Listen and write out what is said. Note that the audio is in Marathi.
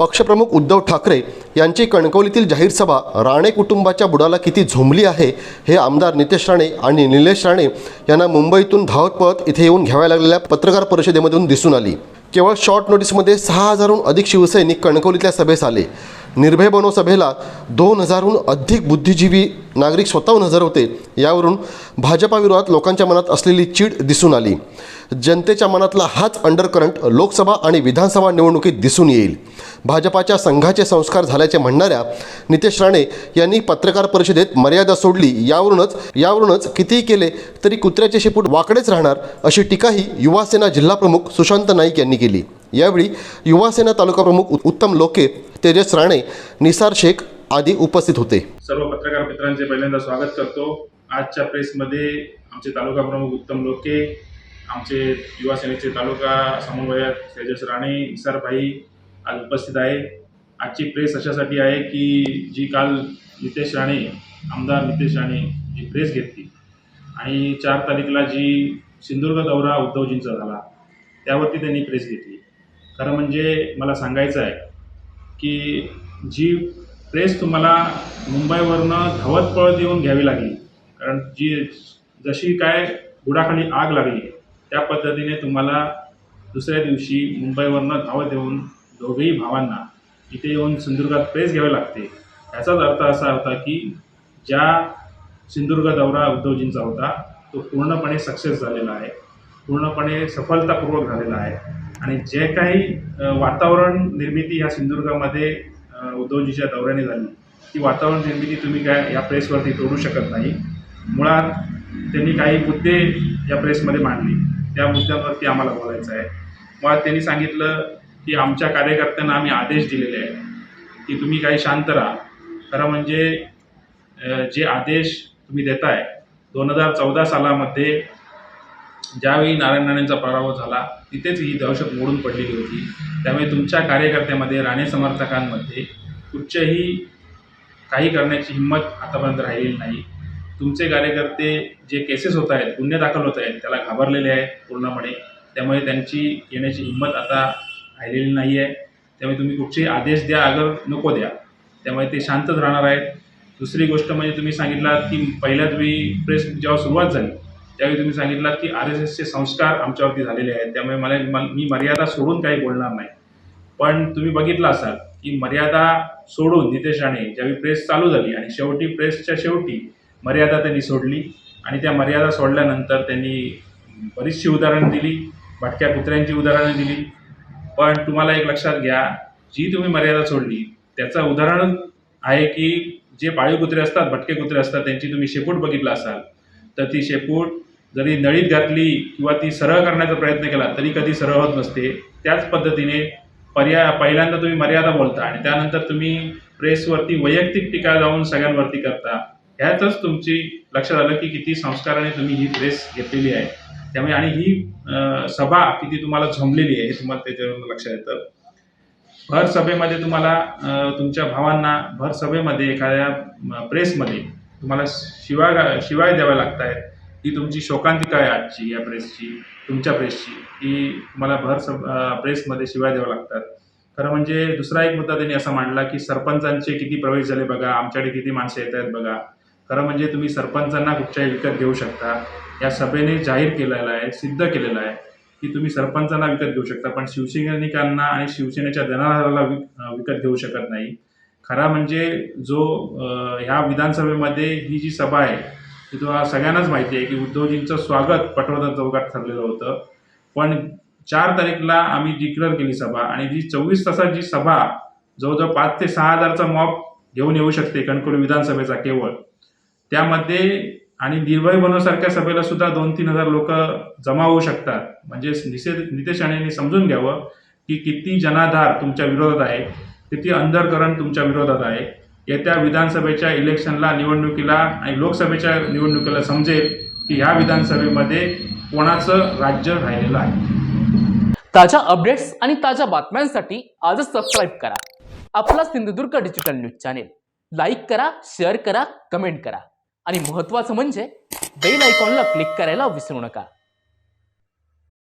पक्षप्रमुख उद्धव ठाकरे यांची कणकवलीतील जाहीर सभा राणे कुटुंबाच्या बुडाला किती झोंबली आहे हे आमदार नितेश राणे आणि निलेश राणे यांना मुंबईतून धावत पळत इथे येऊन घ्याव्या लागलेल्या पत्रकार परिषदेमधून दिसून आली. केवळ शॉर्ट नोटीसमध्ये सहा हजारहून अधिक शिवसैनिक कणकवलीतल्या सभेस आले. निर्भय बनो सभेला दोन हजारहून अधिक बुद्धिजीवी नागरिक स्वतःहून हजर होते. यावरून भाजपाविरोधात लोकांच्या मनात असलेली चीड दिसून आली. जनतेच्या मनातला हाच अंडरकरंट लोकसभा आणि विधानसभा निवडणुकीत दिसून येईल. भाजपाच्या संघाचे संस्कार झाल्याचे म्हणणाऱ्या नितेश राणे यांनी पत्रकार परिषदेत मर्यादा सोडली. यावरूनच यावरूनच कितीही केले तरी कुत्र्याचे शेपूट वाकडेच राहणार अशी टीकाही युवासेना जिल्हाप्रमुख सुशांत नाईक यांनी केली. यावेळी युवासेना तालुका प्रमुख उत्तम लोके तेजस राणे निसार शेख आदी उपस्थित होते. सर्व पत्रकार मित्रांचे पहिल्यांदा स्वागत करतो. आजच्या प्रेसमध्ये आमचे तालुका प्रमुख उत्तम लोके आमचे युवा सेनेचे तालुका समन्वयक तेजस राणे इसारभाई आज उपस्थित आहे. आजची प्रेस अशासाठी आहे की जी काल नितेश राणे आमदार नितेश राणे जी प्रेस घेतली आणि चार तारीखला जी सिंधुदुर्ग दौरा उद्धवजींचा झाला त्यावरती त्यांनी प्रेस घेतली. खरं म्हणजे मला सांगायचं आहे की जी प्रेस तुम्हाला मुंबईवरनं धावत पळत येऊन घ्यावी लागली कारण जी जशी काय बुडाखाली आग लागली त्या पद्धतीने तुम्हाला दुसऱ्या दिवशी मुंबईवरनं धावत येऊन दोघेही भावांना इथे येऊन सिंधुदुर्गात प्रेस घ्यावी लागते. याचाच अर्थ असा होता की ज्या सिंधुदुर्ग दौरा उद्धवजींचा होता तो पूर्णपणे सक्सेस झालेला आहे पूर्णपणे सफलतापूर्वक झालेला आहे. आणि जे काही वातावरण निर्मिती या सिंधुदुर्गामध्ये उद्धवजीच्या दौऱ्याने झाली ती वातावरण निर्मिती तुम्ही काय या प्रेसवरती तोडू शकत नाही. मुळात त्यांनी काही मुद्दे या प्रेसमध्ये मांडली. त्या मुद्द्यांवरती आम्हाला बोलायचं आहे. मुळात त्यांनी सांगितलं की आमच्या कार्यकर्त्यांना आम्ही आदेश दिलेले आहेत की तुम्ही काही शांत राहा. खरं म्हणजे जे आदेश तुम्ही देताय दोन हजार चौदा सालामध्ये ज्यावेळी नारायण राणेंचा पराभव झाला तिथेच ही दहशत मोडून पडलेली होती. त्यामुळे तुमच्या कार्यकर्त्यामध्ये राणे समर्थकांमध्ये कुठच्याही काही करण्याची हिंमत आतापर्यंत राहिलेली नाही. तुमचे कार्यकर्ते जे केसेस होत आहेत गुन्हे दाखल होत आहेत त्याला घाबरलेले आहेत पूर्णपणे. त्यामुळे त्यांची येण्याची हिंमत आता राहिलेली नाही आहे त्यामुळे तुम्ही कुठचे आदेश द्या अगर नको द्या. त्यामुळे ते शांतच राहणार आहेत. दुसरी गोष्ट म्हणजे तुम्ही सांगितलात की पहिल्याच वेळी प्रेस जेव्हा सुरुवात झाली त्यावेळी तुम्ही सांगितलात की आर एस एसचे संस्कार आमच्यावरती झालेले आहेत. त्यामुळे मला मला- मी मर्यादा सोडून काही बोलणार नाही. पण तुम्ही बघितलं असाल की मर्यादा सोडून नितेश राणे ज्यावेळी प्रेस चालू झाली आणि शेवटी प्रेसच्या शेवटी मर्यादा त्यांनी सोडली आणि त्या मर्यादा सोडल्यानंतर त्यांनी बरीचशी उदाहरणं दिली भटक्या कुत्र्यांची उदाहरणं दिली. पण तुम्हाला एक लक्षात घ्या जी तुम्ही मर्यादा सोडली त्याचं उदाहरण आहे की जे पाळीव कुत्रे असतात भटके कुत्रे असतात त्यांची तुम्ही शेपूट बघितला असाल तर ती शेपूट जरी नळीत घातली किंवा ती सरळ करण्याचा प्रयत्न केला तरी कधी सरळ होत नसते. त्याच पद्धतीने पर्याय पहिल्यांदा तुम्ही मर्यादा बोलता आणि त्यानंतर तुम्ही प्रेसवरती वैयक्तिक टीका जाऊन सगळ्यांवरती करता. ह्यातच तुमची लक्षात आलं की किती संस्काराने तुम्ही ही प्रेस घेतलेली आहे. त्यामुळे आणि ही सभा किती तुम्हाला झोंबलेली आहे हे तुम्हाला त्याच्यावरून लक्षात येतं. भर सभेमध्ये तुम्हाला तुमच्या भावांना भर सभेमध्ये एखाद्या प्रेसमध्ये तुम्हाला शिवाय शिवाय द्याव्या लागत आहेत ही तुमची शोकांतिका आहे आजची या प्रेसची तुमच्या प्रेसची की तुम्हाला भर सब प्रेसमध्ये शिवाय द्यावं लागतात. खरं म्हणजे दुसरा एक मुद्दा त्यांनी असा मांडला की सरपंचांचे किती प्रवेश झाले बघा आमच्याकडे किती माणसं येत आहेत बघा. खरं म्हणजे तुम्ही सरपंचांना कुठच्याही विकत घेऊ शकता. या सभेने जाहीर केलेलं आहे सिद्ध केलेलं आहे की तुम्ही सरपंचांना विकत घेऊ शकता. पण शिवसैनिकांना आणि शिवसेनेच्या जनाधाराला विकत घेऊ शकत नाही. खरा म्हणजे जो ह्या विधानसभेमध्ये ही जी सभा आहे हे तुम्हाला सगळ्यांनाच माहिती आहे की उद्धवजींचं स्वागत पटवर्धन चौकात ठरलेलं होतं. पण चार तारीखला आम्ही डिक्लेअर केली सभा आणि जी चोवीस तासात जी सभा जवळजवळ पाच ते सहा हजारचा मॉब घेऊन येऊ शकते कणकवली विधानसभेचा केवळ. त्यामध्ये आणि निर्भय बनवसारख्या सभेला सुद्धा दोन तीन हजार लोक जमा होऊ शकतात. म्हणजे निशे नितेश राणेंनी समजून घ्यावं की किती जनाधार तुमच्या विरोधात आहे किती अंधरकरण तुमच्या विरोधात आहे. येत्या विधानसभेच्या इलेक्शनला निवडणुकीला आणि लोकसभेच्या निवडणुकीला समजेल की ह्या विधानसभेमध्ये कोणाचं राज्य राहिलेलं आहे. ताज्या अपडेट्स आणि ताज्या बातम्यांसाठी आजच सबस्क्राईब करा. आपला Sindhudurg digital news channel like करा शेअर करा कमेंट करा. आणि महत्त्वाचं म्हणजे बेल आयकॉनला क्लिक करायला विसरू नका.